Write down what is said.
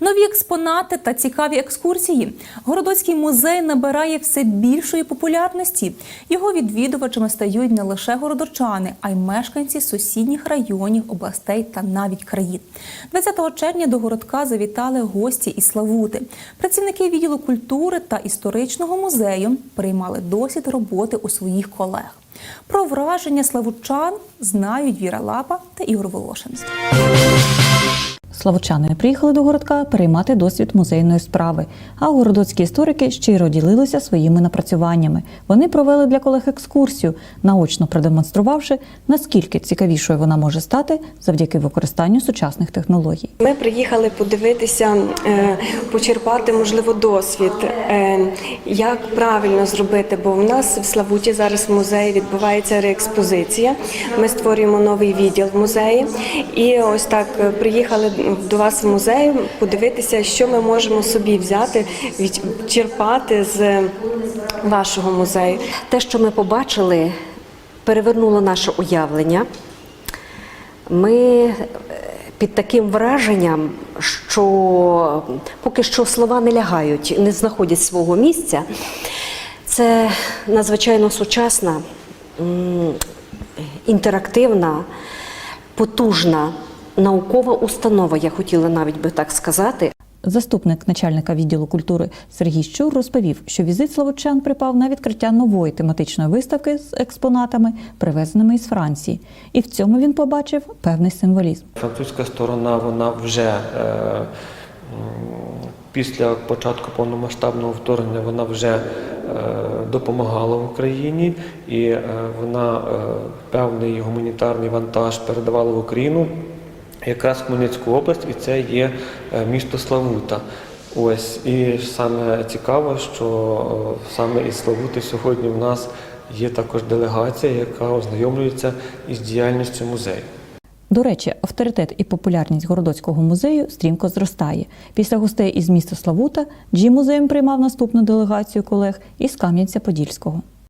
Нові експонати та цікаві екскурсії. Городоцький музей набирає все більшої популярності. Його відвідувачами стають не лише городочани, а й мешканці сусідніх районів, областей та навіть країн. 20 червня до городка завітали гості із Славути. Працівники відділу культури та історичного музею приймали досвід роботи у своїх колег. Про враження славучан знають Віра Лапа та Ігор Волошин. Славучани приїхали до городка переймати досвід музейної справи, а городоцькі історики щиро ділилися своїми напрацюваннями. Вони провели для колег екскурсію, наочно продемонструвавши, наскільки цікавішою вона може стати завдяки використанню сучасних технологій. Ми приїхали подивитися, е, почерпати, можливо, досвід, е, як правильно зробити, бо в нас в Славуті зараз в музеї відбувається реекспозиція. Ми створюємо новий відділ в музеї. І ось так е, приїхали до вас в музей подивитися, що ми можемо собі взяти, відчерпати з вашого музею. Те, що ми побачили, перевернуло наше уявлення. Ми е, під таким враженням, що поки що слова не лягають, не знаходять свого місця. Це надзвичайно сучасна, інтерактивна, потужна наукова установа, я хотіла навіть би так сказати. Заступник начальника відділу культури Сергій Щур розповів, що візит славучан припав на відкриття нової тематичної виставки з експонатами, привезеними із Франції, і в цьому він побачив певний символізм. Французька сторона вона вже е, після початку повномасштабного вторгнення вона вже е, допомагала в Україні і е, вона е, певний гуманітарний вантаж передавала в Україну, якраз Хмельницьку область, і це є е, місто Славута. Ось і саме цікаво, що е, саме із Славути сьогодні в нас є також делегація, яка ознайомлюється із діяльністю музею. До речі, авторитет і популярність городоцького музею стрімко зростає. Після гостей із міста Славута Джі музеєм приймав наступну делегацію колег із Кам'янця-Подільського.